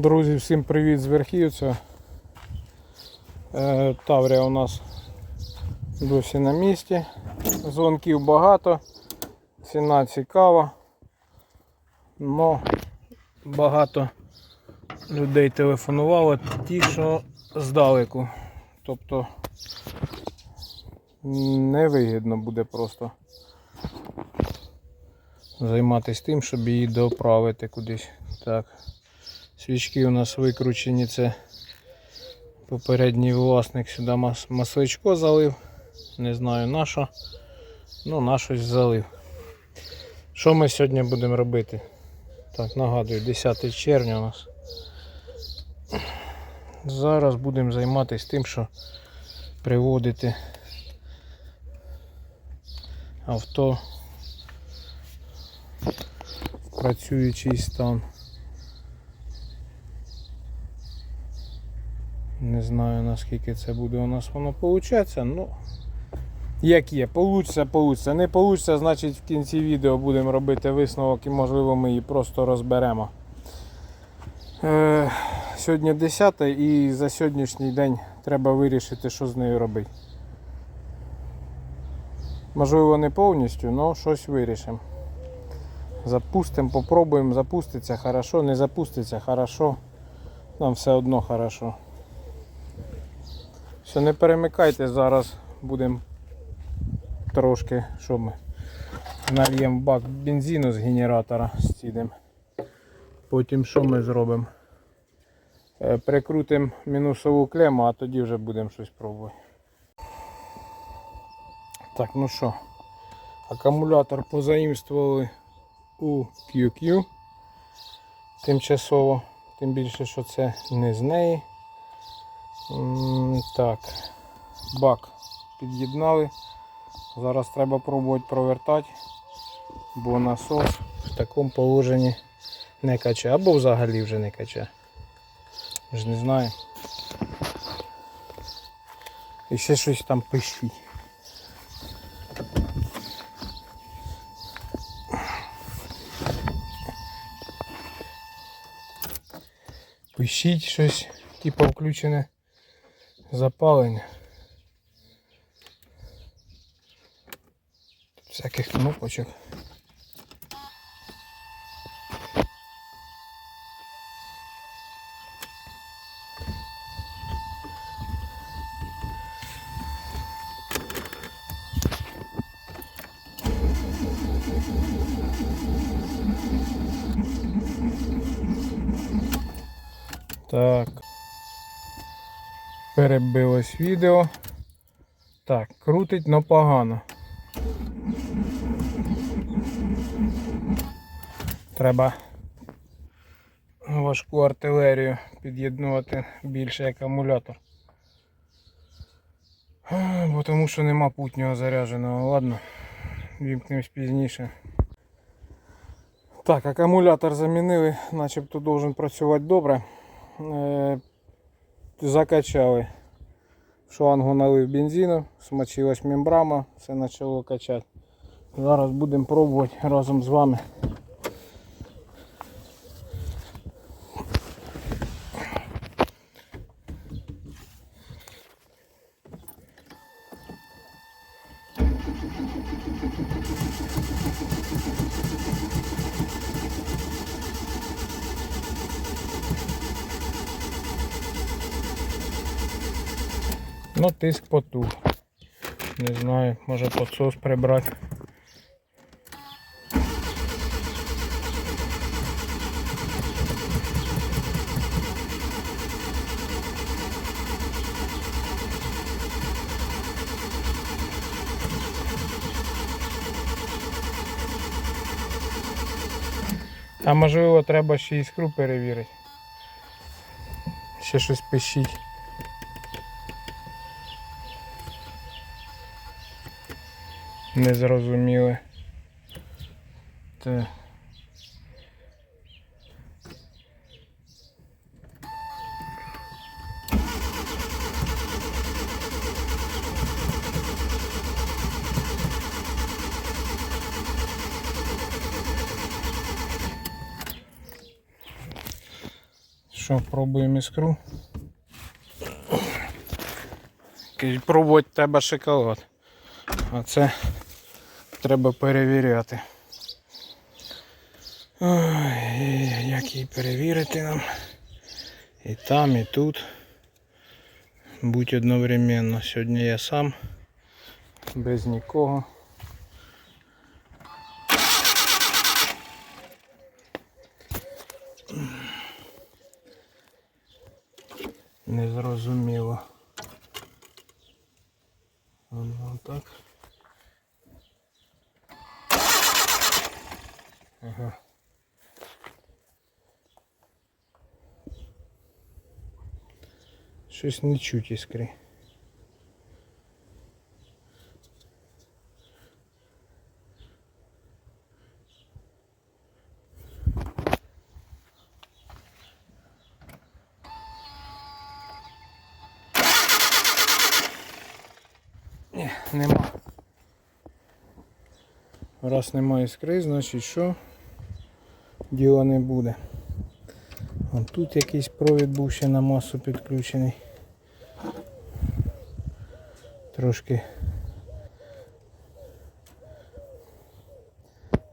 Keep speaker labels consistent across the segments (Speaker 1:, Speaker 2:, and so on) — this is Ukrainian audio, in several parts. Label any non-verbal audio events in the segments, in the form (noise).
Speaker 1: Друзі, всім привіт з Верхівця. Е, Таврія у нас досі на місці. Дзвонків багато, ціна цікава. Но багато людей телефонувало, ті, що здалеку. Тобто невигідно буде просто займатися тим, щоб її доправити кудись. Так. Свічки у нас викручені, це попередній власник сюди мас- масличко залив. Не знаю на що. Ну, на щось залив. Що ми сьогодні будемо робити? Так, нагадую, 10 червня у нас. Зараз будемо займатися тим, що приводити авто в працюючий стан. Не знаю наскільки це буде у нас воно получаться, ну як є, получиться, получиться. Не получиться, значить в кінці відео будемо робити висновок і можливо ми її просто розберемо. Е, сьогодні 10 і за сьогоднішній день треба вирішити, що з нею робити. Можливо, не повністю, але щось вирішимо. Запустимо, попробуємо, запуститься хорошо, не запуститься хорошо. Нам все одно хорошо. Все, не перемикайте, зараз будемо трошки, що ми нальємо бак бензину з генератора стідемо. Потім що ми зробимо? Е, Прикрутимо мінусову клему, а тоді вже будемо щось пробувати. Так, ну що, акумулятор позаїмствували у QQ тимчасово, тим більше, що це не з неї. Так, бак під'єднали. Зараз треба пробувати провертати, бо насос в такому положенні не качає, або взагалі вже не качає. Ж не знаю. І ще щось там пищить. Пищить щось, типу включене запалення. Тут всяких кнопочок. Так. Перебилось відео. Так, крутить, но погано. Треба важку артилерію під'єднувати більше акумулятор. Бо тому що нема путнього зарядженого. Ладно, вімкнемось пізніше. Так, акумулятор замінили, начебто должен працювати добре. Закачали. Шлангу налив бензину, смочилась мембрама, все почало качати. Зараз будемо пробувати разом з вами. Ну, тиск потух. Не знаю, може подсос прибрати. А можливо треба ще іскру перевірити. Ще щось пищить. Не зрозуміли. Так. що, пробуємо іскру. Пробувати треба шоколад. А це треба перевіряти. Ой, як її перевірити нам. І там, і тут. Будь одновременно. Сьогодні я сам, без нікого. Незрозуміло. Воно так. Ага. Щось не чуть іскри. Ні, нема. Раз немає іскри, значить що? Діла не буде. Вон тут якийсь провід був ще на масу підключений. Трошки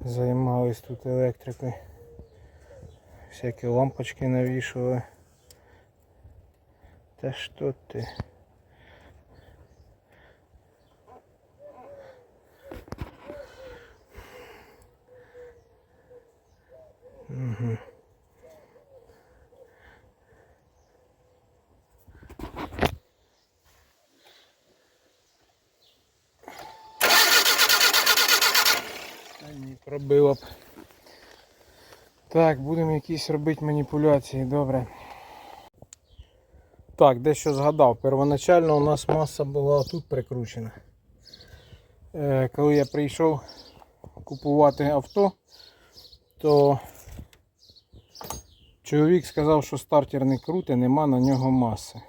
Speaker 1: займались тут електрикою. Всякі лампочки навішували. Та що ти? Угу. Пробило б. Так, будемо якісь робити маніпуляції, добре. Так, дещо згадав. Первоначально у нас маса була тут прикручена. Е, коли я прийшов купувати авто, то чоловік сказав, що стартер не крутий, нема на нього маси.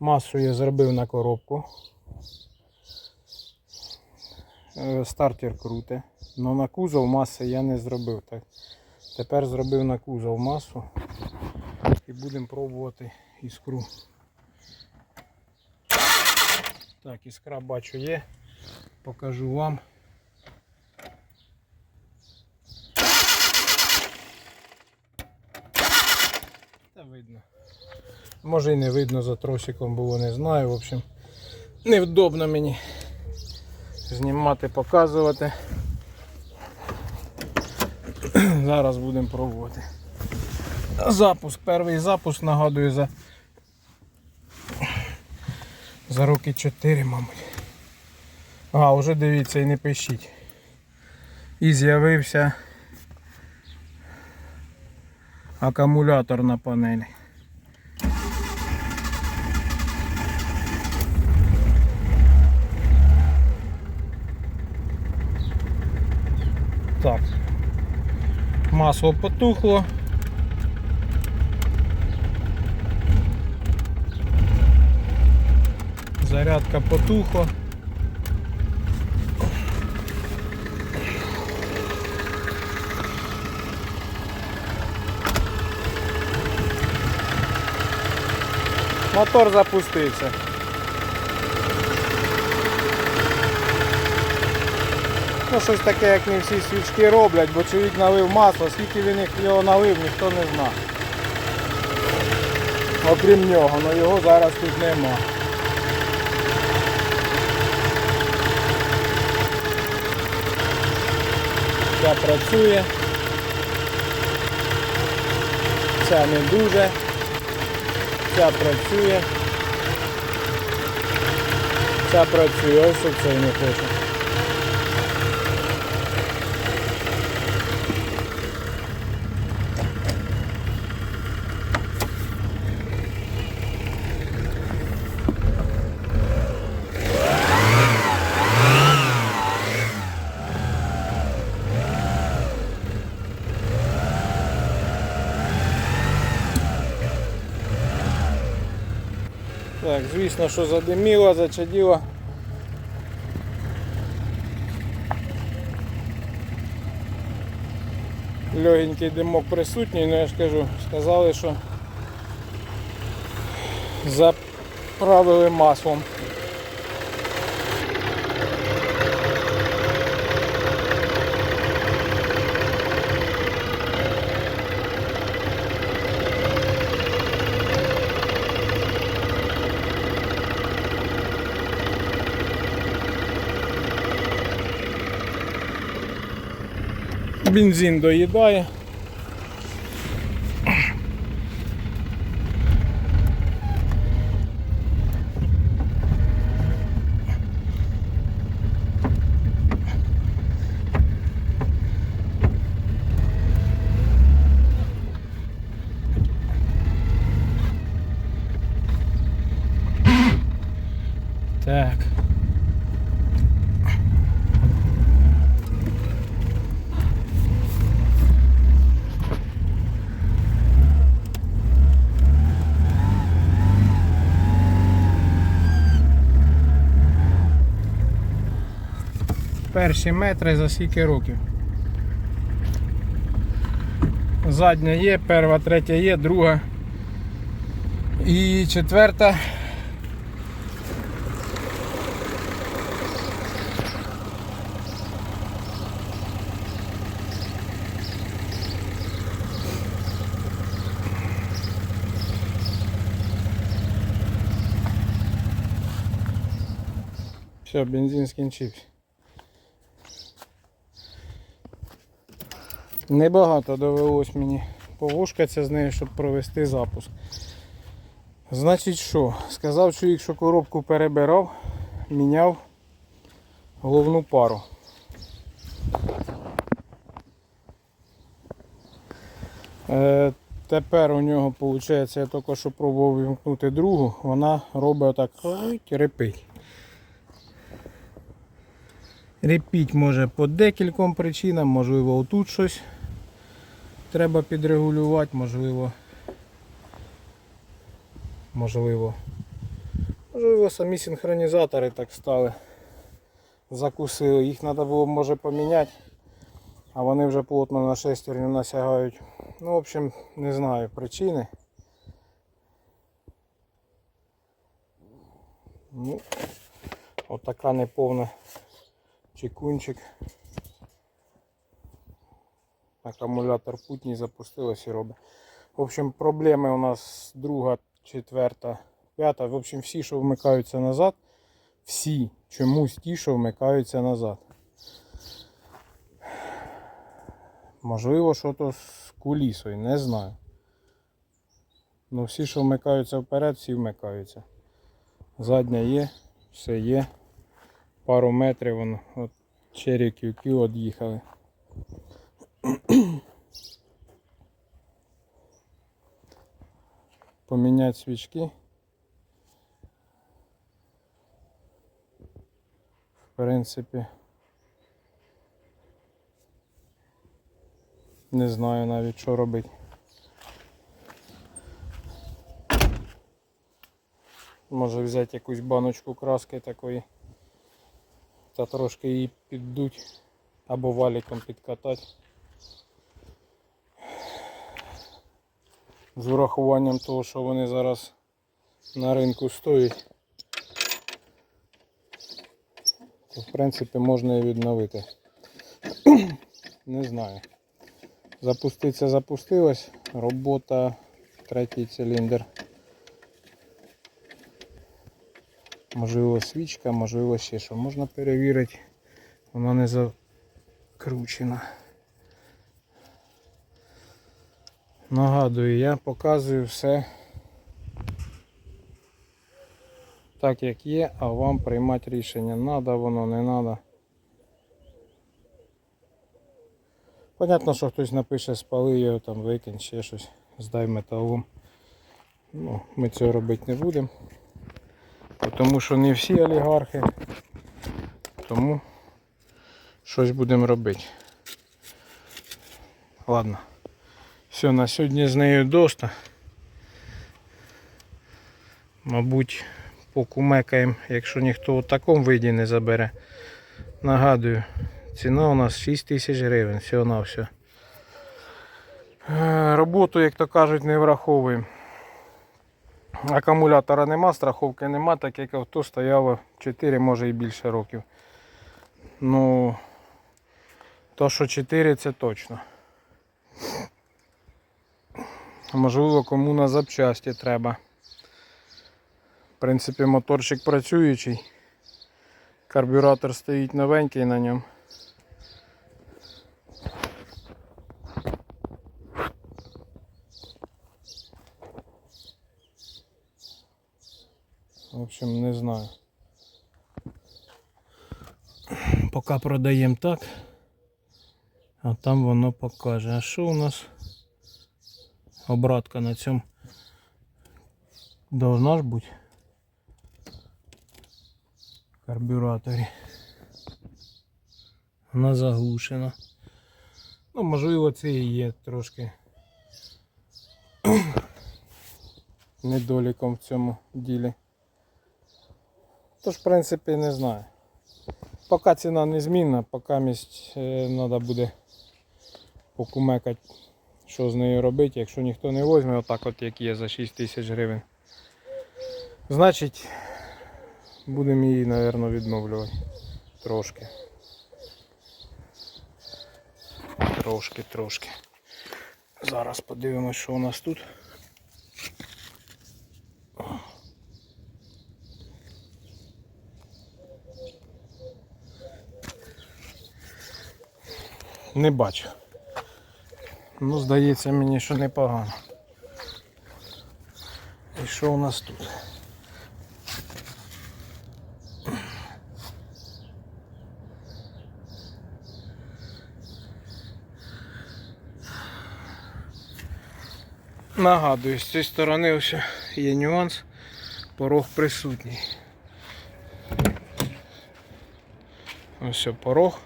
Speaker 1: Масу я зробив на коробку. Е, Стартер круте. Але на кузов маси я не зробив. Так. Тепер зробив на кузов масу і будемо пробувати іскру. Так, іскра бачу є. Покажу вам. Та видно. Може і не видно за тросиком було, не знаю. В общем, невдобно мені знімати, показувати. Зараз будемо проводити. Запуск, перший запуск нагадую за за роки 4, мабуть. А, вже дивіться і не пишіть. І з'явився акумулятор на панелі. Так. Масло потухло. Зарядка потухла. Мотор запустився. Ну, щось таке, як не всі свічки роблять, бо чоловік налив масло, скільки він його налив, ніхто не знає. Окрім нього, але його зараз тут нема. Ця працює. Ця не дуже. Ця працює. Ця працює, ось оцей не хоче. Так, звісно, що задиміло, зачаділо. Легенький димок присутній, але я ж кажу, сказали, що заправили маслом. Бензин доїдає. Так. Перші метри за скільки років. Задня є, перша, третя є, друга і четверта. Все, бензин скінчився. Небагато довелось мені повошкатися з нею, щоб провести запуск. Значить що? Сказав чоловік, що коробку перебирав, міняв головну пару. Е, тепер у нього, виходить, я тільки що пробував вимкнути другу, вона робить отак репить. Репіть може по декільком причинам, можливо отут щось треба підрегулювати, можливо. Можливо. Можливо самі синхронізатори так стали. Закусили. Їх треба було може поміняти. А вони вже плотно на шестерню насягають. Ну, в общем, не знаю причини. Ну, отака неповна чекунчик. Акумулятор путній запустилось і робить. В общем, проблеми у нас друга, четверта, п'ята. В общем, всі, що вмикаються назад, всі чомусь ті, що вмикаються назад. Можливо, що то з кулісою, не знаю. Ну всі, що вмикаються вперед, всі вмикаються. Задня є, все є пару метрів вон, от QQ від'їхали. Поміняти свічки. В принципі. Не знаю навіть що робити. Може взяти якусь баночку краски такої та трошки її піддуть або валіком підкатати. З урахуванням того, що вони зараз на ринку стоять, то в принципі можна і відновити. Не знаю. Запуститься, запустилась, робота, третій циліндр. Можливо свічка, можливо ще що. Можна перевірити. Вона не закручена. Нагадую, я показую все так як є, а вам приймати рішення, надо воно, не надо. Понятно, що хтось напише, спали його, там викинь, ще щось, здай металом. Ну, ми цього робити не будемо. Тому що не всі олігархи. Тому щось будемо робити. Ладно. Все, на сьогодні з нею доста. Мабуть, покумекаємо, якщо ніхто у такому виді не забере. Нагадую, ціна у нас 6 тисяч гривень, всього на все. Роботу, як то кажуть, не враховуємо. Акумулятора нема, страховки нема, так як авто стояло 4, може і більше років. Ну, то, що 4 це точно. Можливо, кому на запчасті треба. В принципі, моторчик працюючий. Карбюратор стоїть новенький на ньому. В общем, не знаю. Поки продаємо так, а там воно покаже. А що у нас? Обратка на цьому должна ж бути карбюраторі. Вона заглушена. Ну, можливо, це і є трошки (clears throat) недоліком в цьому ділі. Тож, в принципі, не знаю. Поки ціна не змінна, поки місць треба буде покумекати, що з нею робити, якщо ніхто не візьме, отак от як є за 6 тисяч гривень. Значить, будемо її, мабуть, відновлювати. Трошки. Трошки, трошки. Зараз подивимось, що у нас тут. Не бачу. Ну, здається мені, що непогано. І що у нас тут? Нагадую, з цієї сторони ось є нюанс, порог присутній. Ось порог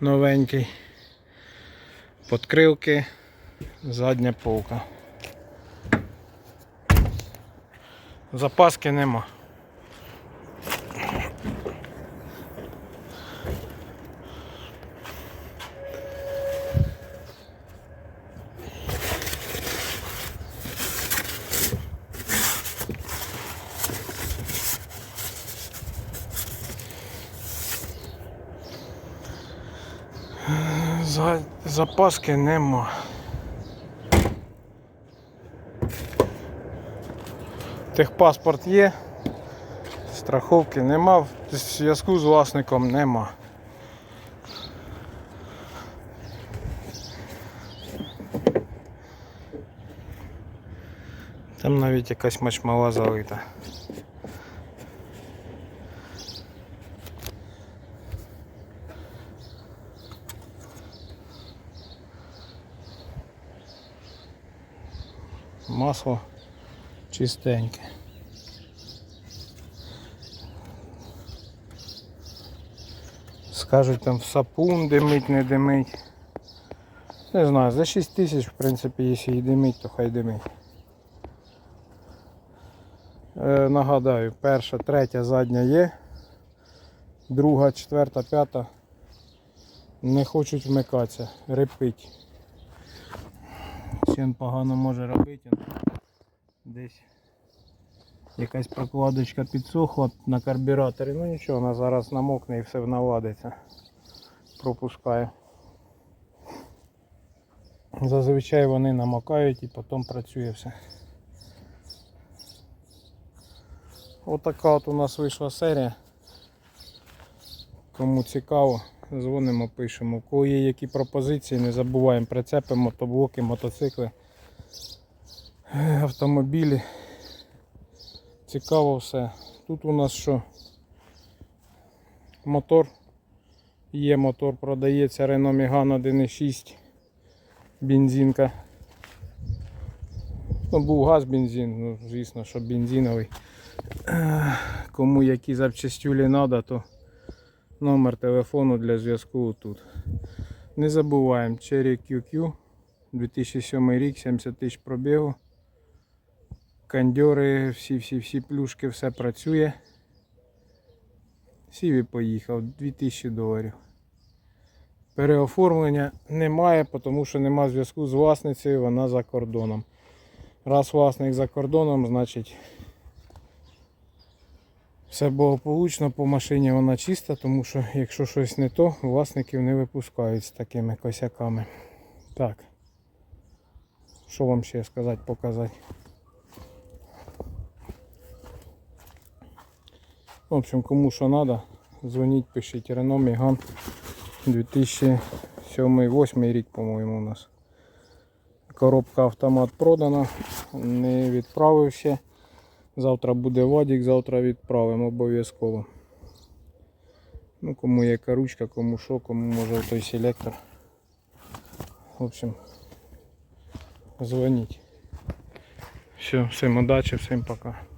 Speaker 1: новенький. Подкрилки, задня полка. Запаски нема. Запаски нема. Техпаспорт є, страховки нема, зв'язку з власником нема. Там навіть якась мачмала залита. Масло чистеньке. Скажуть там сапун димить, не димить. Не знаю, за 6 тисяч, в принципі, якщо і димить, то хай димить. Е, нагадаю, перша, третя, задня є. Друга, четверта, п'ята не хочуть вмикатися, репить. Чим погано може робити. Десь якась прокладочка підсохла на карбюраторі. Ну нічого, вона зараз намокне і все наладиться. Пропускає. Зазвичай вони намокають і потім працює все. Отака от у нас вийшла серія. Кому цікаво, дзвонимо, пишемо. У кого є які пропозиції, не забуваємо прицепи, мотоблоки, мотоцикли, автомобілі. Цікаво все. Тут у нас що? Мотор. Є мотор, продається Renault Megane 1.6 бензинка. Ну, був газ бензин, ну, звісно, що бензиновий. Кому які запчастюлі треба, то номер телефону для зв'язку тут. Не забуваємо Cherry QQ 2007 рік, 70 тисяч пробігу. Кандьори, всі-всі-всі плюшки, все працює. Сів і поїхав, 2000 доларів. Переоформлення немає, тому що немає зв'язку з власницею, вона за кордоном. Раз власник за кордоном, значить все благополучно по машині вона чиста, тому що якщо щось не то, власників не випускають з такими косяками. Так. Що вам ще сказати, показати? В общем, кому що треба, дзвоніть, пишіть Рено Меган 2007-2008 рік, по-моєму, у нас. Коробка автомат продана, не відправився. Завтра буде Вадік, завтра відправимо обов'язково. Ну, кому яка ручка, кому що, кому може той селектор. В общем, дзвоніть. Все, всім удачі, всім пока.